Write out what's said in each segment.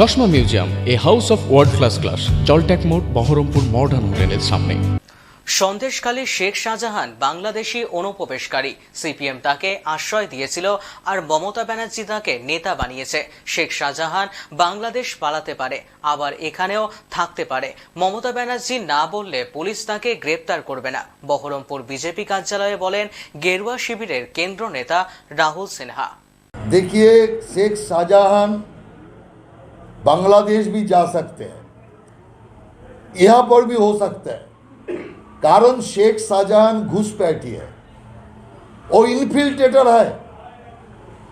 চশমা museum a house of world class class জলট্যাক মোড় Baharampur modern হোটেলের সামনে। সন্দেশকালে শেখ শাহজাহান বাংলাদেশি অনুপ্রবেশকারী। সিপিএম তাকে আশ্রয় দিয়েছিল আর মমতা ব্যানার্জি তাকে নেতা বানিয়েছে। শেখ শাহজাহান বাংলাদেশ পালাতে পারে আবার এখানেও থাকতে পারে। মমতা ব্যানার্জি না বললে পুলিশ তাকে গ্রেপ্তার করবে না। বহরমপুর বিজেপি কার্যালয়ে বলেন গেরুয়া শিবিরের কেন্দ্র নেতা রাহুল সিনহা। দেখিয়ে শেখ শাহজাহান बांग्लादेश भी जा सकते हैं। यहाँ पर भी हो सकता है। कारण शेख शाहजहां घुसपैठी है। वो इन्फिल्ट्रेटर है।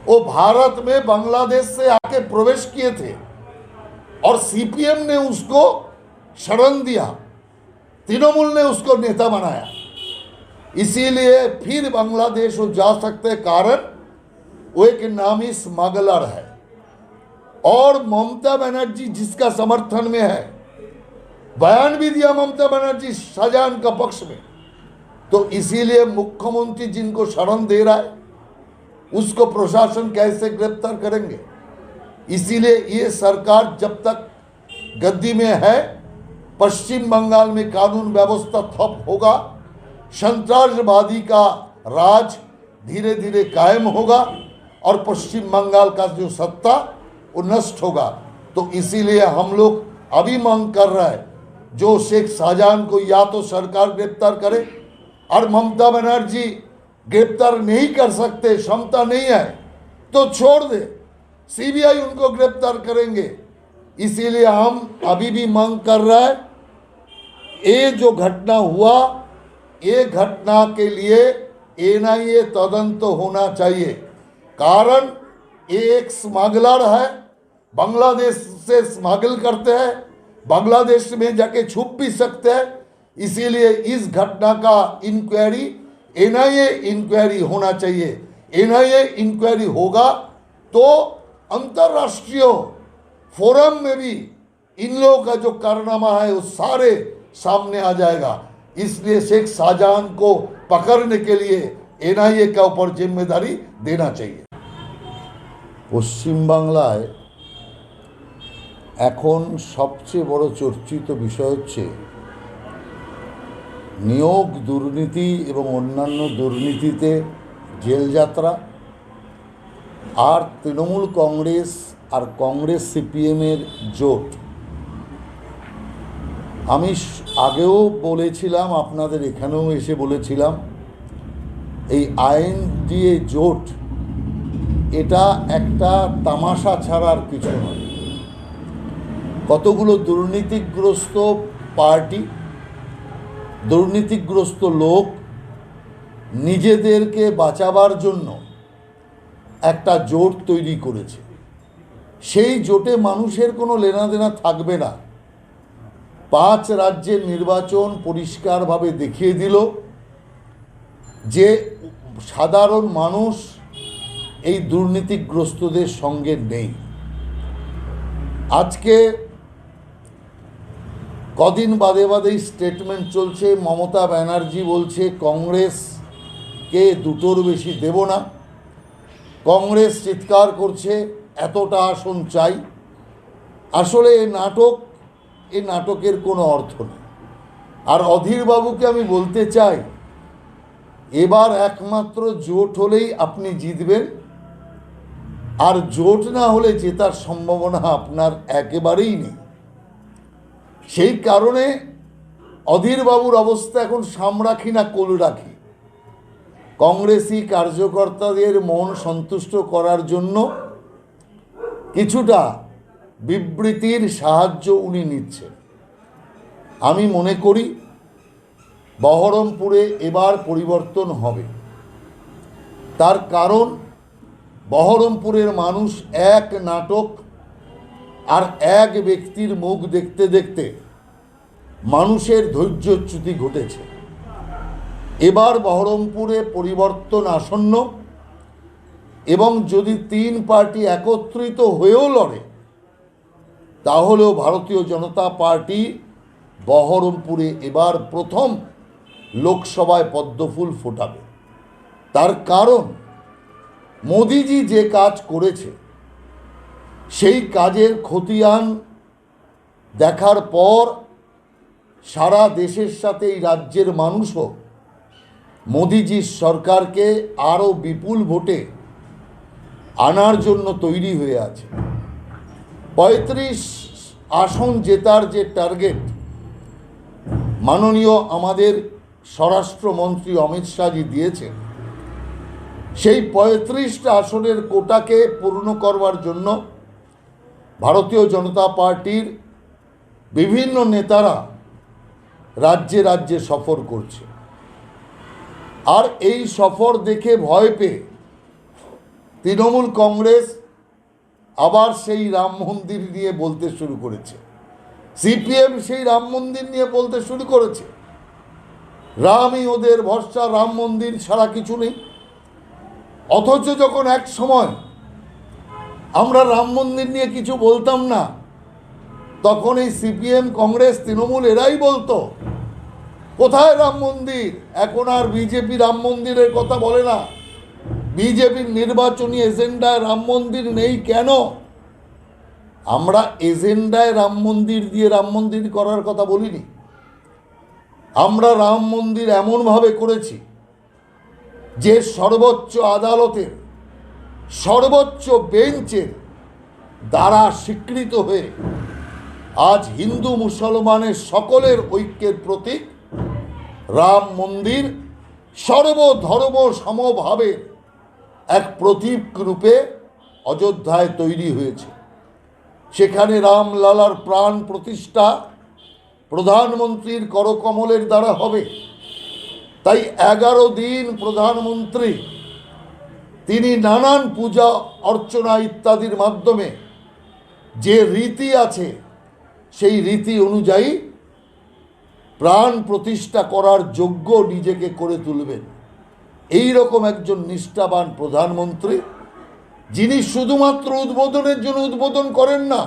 वो भारत में बांग्लादेश से आके प्रवेश किए थे। और सीपीएम ने उसको शरण दिया। तृणमूल ने उसको नेता बनाया। इसीलिए फिर बांग्लादेश वो जा सकते कारण वो एक नामी स्मगलर है। और ममता बनर्जी जिसका समर्थन में है। बयान भी दिया ममता बनर्जी शाहजहां का पक्ष में। तो इसीलिए मुख्यमंत्री जिनको शरण दे रहा है, उसको प्रशासन कैसे गिरफ़्तार करेंगे? इसीलिए ये सरकार जब तक गद्दी में है, पश्चिम बंगाल में कानून व्यवस्था ठप होगा संतरासवादी का राज धीरे धीरे कायम होगा, और पश्चिम बंगाल का जो सत्ता वो नष्ट होगा। तो इसीलिए हम लोग अभी मांग कर रहा है, जो शेख शाहजहां को या तो सरकार गिरफ़्तार करे और ममता बनर्जी गिरफ़्तार नहीं कर सकते, क्षमता नहीं है तो छोड़ दे। सीबीआई उनको गिरफ़्तार करेंगे। इसीलिए हम अभी भी मांग कर रहा है, ये जो घटना हुआ, ये घटना के लिए एनआईए तदंत होना चाहिए। कारण एक स्मगलर है बांग्लादेश से स्मगल करते हैं बांग्लादेश में जाके छुप भी सकते हैं इसीलिए इस घटना का इंक्वायरी एनआईए इंक्वायरी होना चाहिए एनआईए इंक्वायरी होगा तो अंतर्राष्ट्रीय फोरम में भी इन लोगों का जो कारनामा है वो सारे सामने आ जाएगा इसलिए शेख शाहजहां को पकड़ने के लिए एनआईए का ऊपर जिम्मेदारी देना चाहिए পশ্চিমবাংলায় এখন সবচেয়ে বড় চর্চিত বিষয় হচ্ছে নিয়োগ দুর্নীতি এবং অন্যান্য দুর্নীতিতে জেলযাত্রা। আর তৃণমূল কংগ্রেস আর কংগ্রেস সিপিএমের জোট। আমি আগেও বলেছিলাম, আপনাদের এখানেও এসে বলেছিলাম, এই আইন দিয়ে জোট, এটা একটা তামাশা ছাড়ার কিছু নয়। কতগুলো দুর্নীতিগ্রস্ত পার্টি, দুর্নীতিগ্রস্ত লোক নিজেদেরকে বাঁচাবার জন্য একটা জোট তৈরি করেছে। সেই জোটে মানুষের কোনো লেনাদেনা থাকবে না। পাঁচ রাজ্যের নির্বাচন পরিষ্কারভাবে দেখিয়ে দিল যে সাধারণ মানুষ এই দুর্নীতিগ্রস্তদের সঙ্গে নেই। আজকে কদিন বাদে বাদেই স্টেটমেন্ট চলছে, মমতা ব্যানার্জি বলছে, কংগ্রেসকে দুটোর বেশি দেব না। কংগ্রেস চিৎকার করছে, এতটা আসন চাই। আসলে এ নাটক, এ নাটকের কোনো অর্থ নেই। আর অধীরবাবুকে আমি বলতে চাই, এবার একমাত্র জোট হলেই আপনি জিতবেন। আর জোট না হলে জেতার সম্ভাবনা আপনার একেবারেই নেই। সেই কারণে অধীরবাবুর অবস্থা এখন সাম রাখি না কোল রাখি কংগ্রেসি কার্যকর্তাদের মন সন্তুষ্ট করার জন্য কিছুটা বিবৃতির সাহায্য উনি নিচ্ছেন। আমি মনে করি বহরমপুরে এবার পরিবর্তন হবে। তার কারণ বহরমপুরের মানুষ এক নাটক আর এক ব্যক্তির মুখ দেখতে দেখতে মানুষের ধৈর্যচ্যুতি ঘটেছে। এবার বহরমপুরে পরিবর্তন আসন্ন এবং যদি তিন পার্টি একত্রিত হয়েও লড়ে, তাহলেও ভারতীয় জনতা পার্টি বহরমপুরে এবার প্রথম লোকসভায় পদ্মফুল ফোটাবে। তার কারণ, মোদিজি যে কাজ করেছে সেই কাজের খতিয়ান দেখার পর সারা দেশের সাথে এই রাজ্যের মানুষও মোদিজির সরকারকে আরও বিপুল ভোটে আনার জন্য তৈরি হয়ে আছে। পঁয়ত্রিশ আসন জেতার যে টার্গেট, মাননীয় আমাদের স্বরাষ্ট্রমন্ত্রী অমিত শাহজি দিয়েছেন, সেই পঁয়ত্রিশটা আসনের কোটাকে পূর্ণ করবার জন্য ভারতীয় জনতা পার্টির বিভিন্ন নেতারা রাজ্যে রাজ্যে সফর করছে। আর এই সফর দেখে ভয় পেয়ে তৃণমূল কংগ্রেস আবার সেই রাম মন্দির নিয়ে বলতে শুরু করেছে। সিপিএম সেই রাম মন্দির নিয়ে বলতে শুরু করেছে। রামই ওদের ভরসা, রাম মন্দির ছাড়া কিছু নেই। অথচ যখন এক সময় আমরা রাম মন্দির নিয়ে কিছু বলতাম না। তখন এই সিপিএম, কংগ্রেস, তৃণমূল এরাই বলতো, কোথায় রাম মন্দির? এখন আর বিজেপি রাম মন্দিরের কথা বলে না। বিজেপির নির্বাচনী এজেন্ডায় রাম মন্দির নেই কেন? আমরা এজেন্ডায় রাম মন্দির দিয়ে রাম মন্দির করার কথা বলিনি। আমরা রাম মন্দির এমনভাবে করেছি যে সর্বোচ্চ আদালতের সর্বোচ্চ বেঞ্চের দ্বারা স্বীকৃত হয়ে আজ হিন্দু মুসলমানের সকলের ঐক্যের প্রতীক রাম মন্দির সর্বধর্ম সমভাবের এক প্রতীক রূপে অযোধ্যায় তৈরি হয়েছে। সেখানে রামলালার প্রাণ প্রতিষ্ঠা প্রধানমন্ত্রীর করকমলের দ্বারা হবে। তাই এগারো দিন প্রধানমন্ত্রী তিনি নানান পূজা, অর্চনা ইত্যাদির মাধ্যমে যে রীতি আছে, সেই রীতি অনুযায়ী প্রাণ প্রতিষ্ঠা করার যোগ্য নিজেকে করে তুলবেন। এই রকম একজন নিষ্ঠাবান প্রধানমন্ত্রী, যিনি শুধুমাত্র উদ্বোধনের জন্য উদ্বোধন করেন না,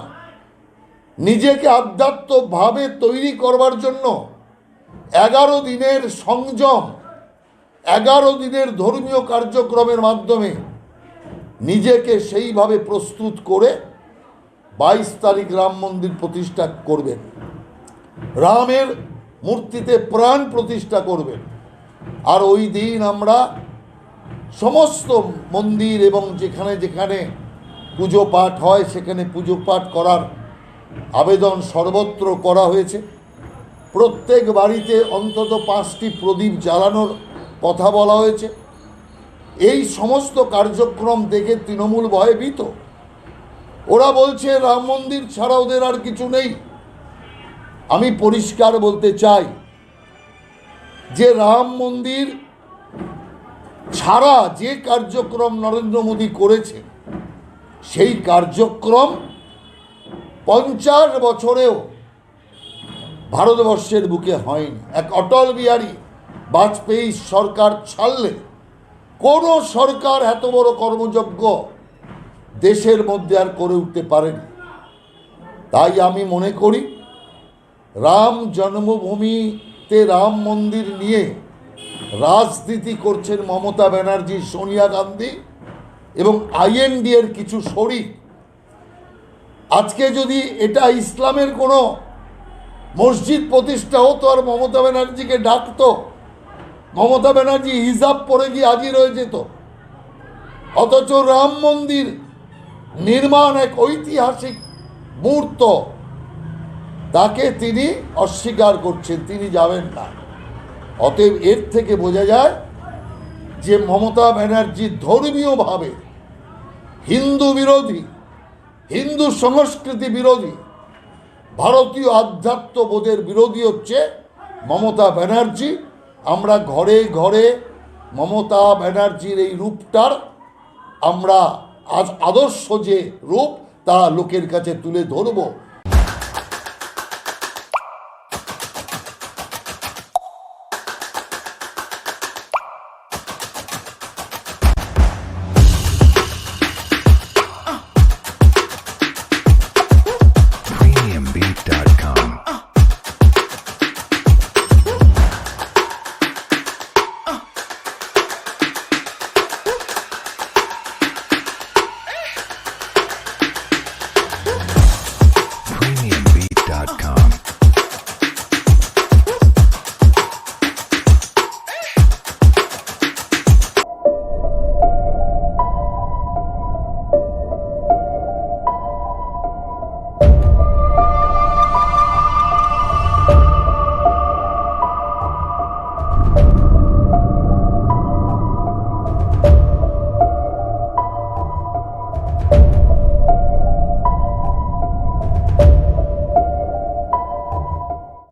নিজেকে আধ্যাত্মভাবে তৈরি করবার জন্য এগারো দিনের সংযম এগারো দিনের ধর্মীয় কার্যক্রমের মাধ্যমে নিজেকে সেইভাবে প্রস্তুত করে বাইশ তারিখ রাম মন্দির প্রতিষ্ঠা করবেন। রামের মূর্তিতে প্রাণ প্রতিষ্ঠা করবেন। আর ওই দিন আমরা সমস্ত মন্দির এবং যেখানে যেখানে পুজো পাঠ হয়, সেখানে পুজো পাঠ করার আবেদন সর্বত্র করা হয়েছে। প্রত্যেক বাড়িতে অন্তত পাঁচটি প্রদীপ জ্বালানোর কথা বলা হয়েছে। এই সমস্ত কার্যক্রম দেখে তৃণমূল ভয়ভীত। ওরা বলছে, রাম মন্দির ছাড়া ওদের আর কিছু নেই। আমি পরিষ্কার বলতে চাই যে, রাম মন্দির ছাড়া যে কার্যক্রম নরেন্দ্র মোদী করেছেন সেই কার্যক্রম পঞ্চাশ বছরেও ভারতবর্ষের বুকে হয়নি। এক অটল বিহারী বাজপেয়ী সরকার ছাড়লে কোনো সরকার এত বড় কর্মযজ্ঞ দেশের মধ্যে আর করে উঠতে পারেনি। তাই আমি মনে করি, রাম জন্মভূমিতে রাম মন্দির নিয়ে রাজনীতি করছেন মমতা ব্যানার্জি, সোনিয়া গান্ধী এবং আইএনডি এর কিছু শরিক। আজকে যদি এটা ইসলামের কোনো মসজিদ প্রতিষ্ঠা হতো আর মমতা ব্যানার্জিকে ডাকতো মমতা ব্যানার্জি হিজাব পরে গিয়ে হাজির হয়ে যেত। অথচ রাম মন্দির নির্মাণ এক ঐতিহাসিক মুহূর্ত। তাকে তিনি অস্বীকার করছেন, তিনি যাবেন না। অতএব এর থেকে বোঝা যায় যে মমতা ব্যানার্জি ধর্মীয়ভাবে হিন্দু বিরোধী, হিন্দু সংস্কৃতি বিরোধী, ভারতীয় আধ্যাত্মবোধের বিরোধী হচ্ছে মমতা ব্যানার্জি। আমরা ঘরে ঘরে মমতা ব্যানার্জির এই রূপটার আমরা আজ আদর্শ যে রূপ তা লোকের কাছে তুলে ধরব।